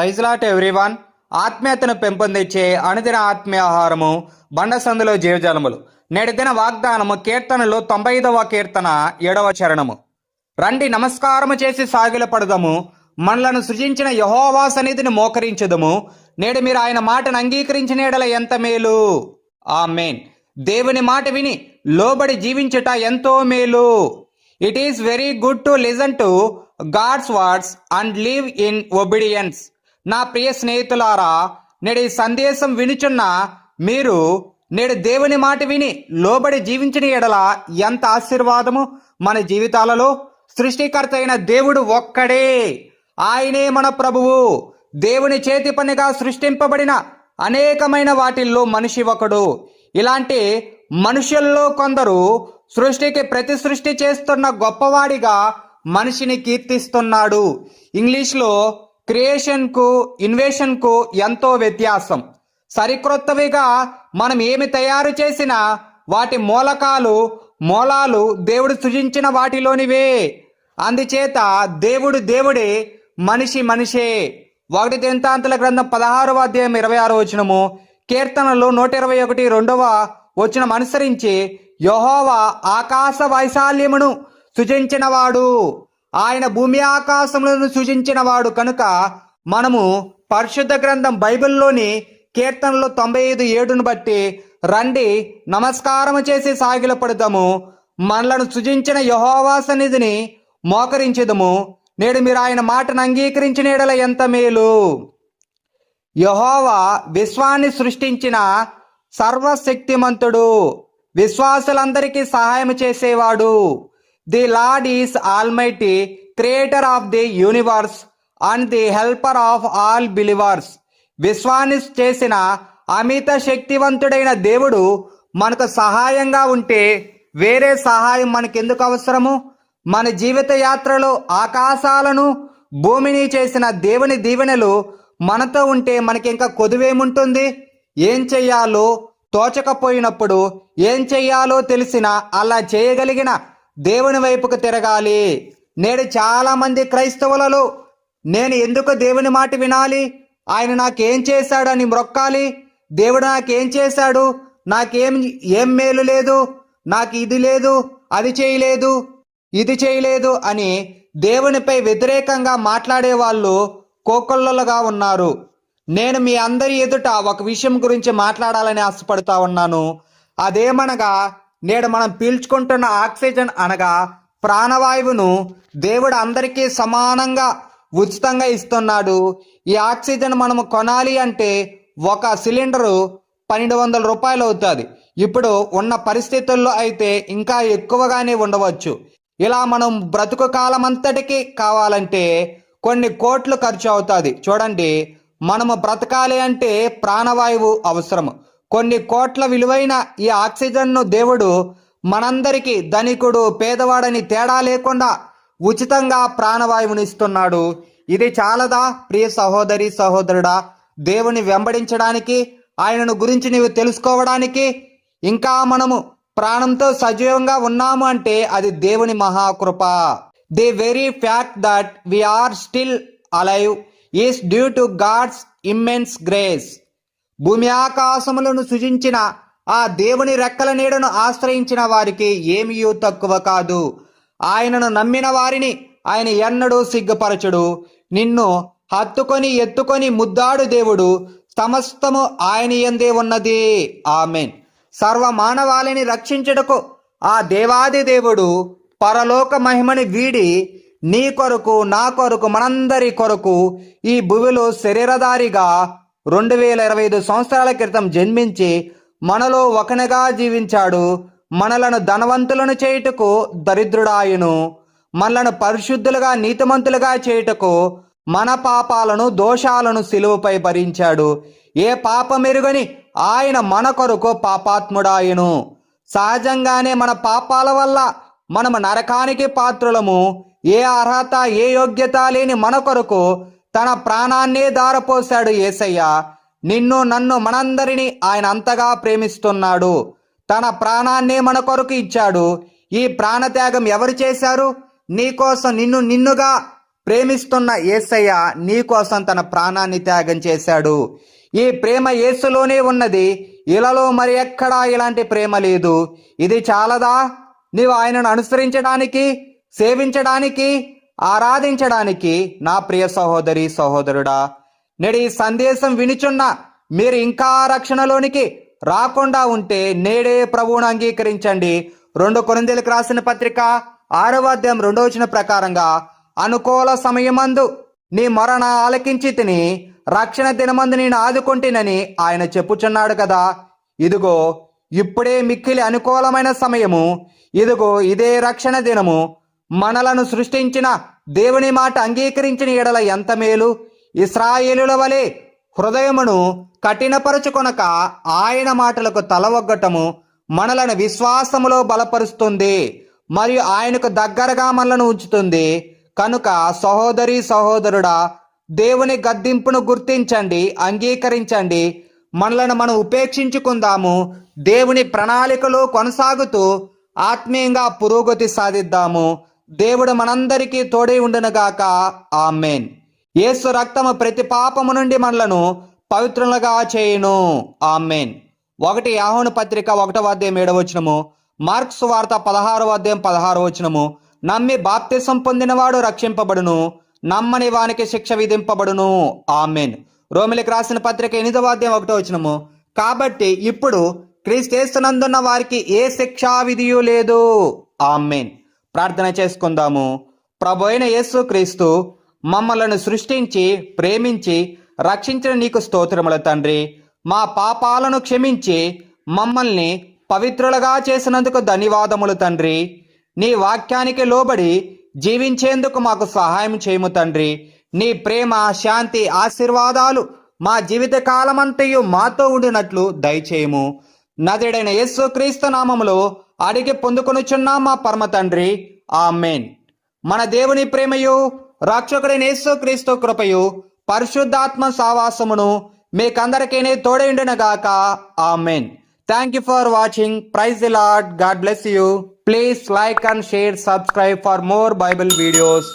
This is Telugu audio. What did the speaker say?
ప్రైజ్లాట్ ఎవ్రీవన్. ఆత్మీయతను పెంపొందించే అనుదిన ఆత్మీయ ఆహారము బండసందులో జీవజలములు. నేటి వాగ్దానము కీర్తనలో తొంభై ఐదవ కీర్తన ఏడవ చరణము. రండి నమస్కారము చేసి సాగిలపడదము. మనలను సృజించిన యహోవా సన్నిధిని మోకరించదము. నేడు మీరు ఆయన మాటను అంగీకరించిన ఎడల ఎంత మేలు? ఆ మెయిన్ దేవుని మాట విని లోబడి జీవించుట ఎంతో మేలు. It is very good to listen to God's words and live in obedience. నా ప్రియ స్నేహితులారా నేడు ఈ సందేశం వినుచున్న మీరు నేడు దేవుని మాట విని లోబడి జీవించిన ఎడల ఎంత ఆశీర్వాదము మన జీవితాలలో? సృష్టికర్త అయిన దేవుడు ఒక్కడే. ఆయనే మన ప్రభువు. దేవుని చేతి పనిగా సృష్టింపబడిన అనేకమైన వాటిల్లో మనిషి ఒకడు. ఇలాంటి మనుషుల్లో కొందరు సృష్టికి ప్రతి సృష్టి చేస్తున్న గొప్పవాడిగా మనిషిని కీర్తిస్తున్నాడు. ఇంగ్లీష్లో క్రియేషన్కు ఇన్వేషన్కు ఎంతో వ్యత్యాసం. సరిక్రొత్తవిగా మనం ఏమి తయారు చేసినా వాటి మూలకాలు మూలాలు దేవుడు సృజించిన వాటిలోనివే. అందుచేత దేవుడు దేవుడే మనిషి మనిషే. ఒకటి తెంతాంతుల గ్రంథం పదహారవ అధ్యాయం ఇరవై ఆరో వచనము. కీర్తనలు నూట ఇరవై ఒకటి రెండవ వచనం అనుసరించి యహోవా ఆకాశ వైశాల్యమును సృజించినవాడు. ఆయన భూమి ఆకాశములను సృజించినవాడు కనుక మనము పరిశుద్ధ గ్రంథం బైబిల్లోని కీర్తనలు తొంభై ఐదు ఏడును బట్టి రండి నమస్కారం చేసి సాగిలపడదాము మనలను సృజించిన యహోవా సన్నిధిని మోకరించదము. నేడు మీరు ఆయన మాటను అంగీకరించిన ఎడల ఎంత మేలు. యహోవా విశ్వాన్ని సృష్టించిన సర్వశక్తిమంతుడు. విశ్వాసులందరికీ సహాయం చేసేవాడు. The Lord is almighty creator of the universe and the helper of all believers. విశ్వాన్ని చేసిన అమిత శక్తివంతుడైన దేవుడు మనకు సహాయంగా ఉంటే వేరే సహాయం మనకెందుకు అవసరము? మన జీవిత యాత్రలో ఆకాశాలను భూమిని చేసిన దేవుని దీవెనలు మనతో ఉంటే మనకి ఇంకా కొదువేముంటుంది? ఏం చెయ్యాలో తోచకపోయినప్పుడు ఏం చెయ్యాలో తెలిసిన అలా చేయగలిగిన దేవుని వైపుకు తిరగాలి. నేడు చాలామంది క్రైస్తవులలో నేను ఎందుకు దేవుని మాట వినాలి? ఆయన నాకేం చేశాడని మ్రొక్కాలి దేవుడు నాకేం చేశాడు? నాకేం ఏం మేలు లేదు? నాకు ఇది లేదు అది చేయలేదు ఇది చేయలేదు అని దేవునిపై వ్యతిరేకంగా మాట్లాడే వాళ్ళు కోకొల్లలుగా ఉన్నారు. నేను మీ అందరి ఎదుట ఒక విషయం గురించి మాట్లాడాలని ఆశపడుతా ఉన్నాను. అదేమనగా నేడు మనం పీల్చుకుంటున్న ఆక్సిజన్ అనగా ప్రాణవాయువును దేవుడు అందరికీ సమానంగా ఉచితంగా ఇస్తున్నాడు. ఈ ఆక్సిజన్ మనము కొనాలి అంటే ఒక సిలిండరు పన్నెండు వందల రూపాయలు అవుతుంది. ఇప్పుడు ఉన్న పరిస్థితుల్లో అయితే ఇంకా ఎక్కువగానే ఉండవచ్చు. ఇలా మనం బ్రతుకు కాలం అంతటికి కావాలంటే కొన్ని కోట్లు ఖర్చు అవుతుంది. చూడండి మనము బ్రతకాలి అంటే ప్రాణవాయువు అవసరం కొన్ని కోట్ల విలువైన ఈ ఆక్సిజన్ను దేవుడు మనందరికీ ధనికుడు పేదవాడని తేడా లేకుండా ఉచితంగా ప్రాణవాయువుని ఇస్తున్నాడు. ఇది చాలదా? ప్రియ సహోదరి సహోదరుడా దేవుని వెంబడించడానికి ఆయనను గురించి నీవు తెలుసుకోవడానికి ఇంకా మనము ప్రాణంతో సజీవంగా ఉన్నాము అంటే అది దేవుని మహాకృప. The very fact that we are still alive is due to God's immense grace. భూమి ఆకాశములను సృజించిన ఆ దేవుని రెక్కల నీడను ఆశ్రయించిన వారికి ఏమీయూ తక్కువ కాదు. ఆయనను నమ్మిన వారిని ఆయన ఎన్నడూ సిగ్గుపరచుడు. నిన్ను హత్తుకొని ఎత్తుకొని ముద్దాడు దేవుడు. సమస్తము ఆయన ఎందే ఉన్నది. ఆమెన్. సర్వ మానవాళిని రక్షించుటకు ఆ దేవాది దేవుడు పరలోక మహిమని వీడి నీ కొరకు నా కొరకు మనందరి కొరకు ఈ భూమిలో శరీరధారిగా రెండు వేల ఇరవై ఐదు సంవత్సరాల క్రితం జన్మించి మనలో ఒకనిగా జీవించాడు. మనలను ధనవంతులను చేయుటకు దరిద్రుడాయును. మనలను పరిశుద్ధులుగా నీతిమంతులుగా చేయుటకు మన పాపాలను దోషాలను సిలువపై భరించాడు. ఏ పాపమెరుగని ఆయన మన కొరకు పాపాత్ముడాయును. సహజంగానే మన పాపాల వల్ల మనము నరకానికి పాత్రులము. ఏ అర్హత ఏ యోగ్యత లేని మన కొరకు తన ప్రాణాన్నే దారపోశాడు ఏసయ్య. నిన్ను నన్ను మనందరినీ ఆయన అంతగా ప్రేమిస్తున్నాడు. తన ప్రాణాన్నే మన కొరకు ఇచ్చాడు. ఈ ప్రాణత్యాగం ఎవరు చేశారు? నీకోసం నిన్ను నిన్నుగా ప్రేమిస్తున్న యేసయ్య నీ కోసం తన ప్రాణాన్ని త్యాగం చేశాడు. ఈ ప్రేమ యేసులోనే ఉన్నది. ఇలాలో మరి ఎక్కడా ఇలాంటి ప్రేమ లేదు. ఇది చాలదా? నీవు ఆయనను అనుసరించడానికి సేవించడానికి ఆరాధించడానికి నా ప్రియ సహోదరి సహోదరుడా నేడు ఈ సందేశం వినిచున్న మీరు ఇంకా రక్షణలోనికి రాకుండా ఉంటే నేడే ప్రభువును అంగీకరించండి. రెండు కొరిందెలకు రాసిన పత్రిక ఆరవ అధ్యాయం రెండో వచ్చిన ప్రకారంగా అనుకూల సమయమందు నీ మరణ ఆలకించి తిని రక్షణ దినమందు నేను ఆదుకొంటినని ఆయన చెప్పుచున్నాడు కదా. ఇదిగో ఇప్పుడే మిక్కిలి అనుకూలమైన సమయము ఇదిగో ఇదే రక్షణ దినము మనలను సృష్టించిన దేవుని మాట అంగీకరించిన ఎడల ఎంత మేలు? ఇస్రాయేలుల వలె హృదయమును కఠినపరచుకొనక ఆయన మాటలకు తలవొగ్గటము మనలను విశ్వాసములో బలపరుస్తుంది మరియు ఆయనకు దగ్గరగా మనలను ఉంచుతుంది. కనుక సహోదరి సహోదరుడా దేవుని గద్దింపును గుర్తించండి అంగీకరించండి. మనలను మనం ఉపేక్షించుకుందాము దేవుని ప్రణాళికలో కొనసాగుతూ ఆత్మీయంగా పురోగతి సాధిద్దాము. దేవుడు మనందరికీ తోడై ఉండునుగాక. ఆమెన్. యేసు రక్తము ప్రతి పాపము నుండి మనలను పవిత్రులుగా చేయును. ఆమెన్. ఒకటి యాహోను పత్రిక ఒకటవ అధ్యాయం ఏడవ వచనము మార్క్స్ వార్త పదహారవ అధ్యాయం పదహారవ వచనము నమ్మి బాప్తిసం పొందినవాడు రక్షింపబడును నమ్మని వానికి శిక్ష విధింపబడును. ఆమెన్. రోమిలికి రాసిన పత్రిక ఎనిమిదవ అధ్యాయం ఒకటో వచనము కాబట్టి ఇప్పుడు క్రీస్తేస్తునందున్న వారికి ఏ శిక్షా విధియు లేదు. ఆమెన్. ప్రార్థన చేసుకుందాము. ప్రభు అయిన యేసుక్రీస్తు మమ్మలను సృష్టించి ప్రేమించి రక్షించిన నీకు స్తోత్రముల తండ్రి. మా పాపాలను క్షమించి మమ్మల్ని పవిత్రులుగా చేసినందుకు ధన్యవాదములు తండ్రి. నీ వాక్యానికి లోబడి జీవించేందుకు మాకు సహాయం చేయము తండ్రి. నీ ప్రేమ శాంతి ఆశీర్వాదాలు మా జీవిత కాలమంతయు మాతో ఉండినట్లు దయచేయము. నదుడైన యేసుక్రీస్తు నామములో అడిగి పొందుకొనుచున్నా మా పరమ తండ్రి. ఆ మేన్ మన దేవుని ప్రేమయు రక్షకుడైన యేసు క్రీస్తు కృపయు పరిశుద్ధాత్మ సావాసమును మీకందరికీ తోడైండునగాక amen. Thank you for watching praise the Lord God bless you please like and share subscribe for more Bible videos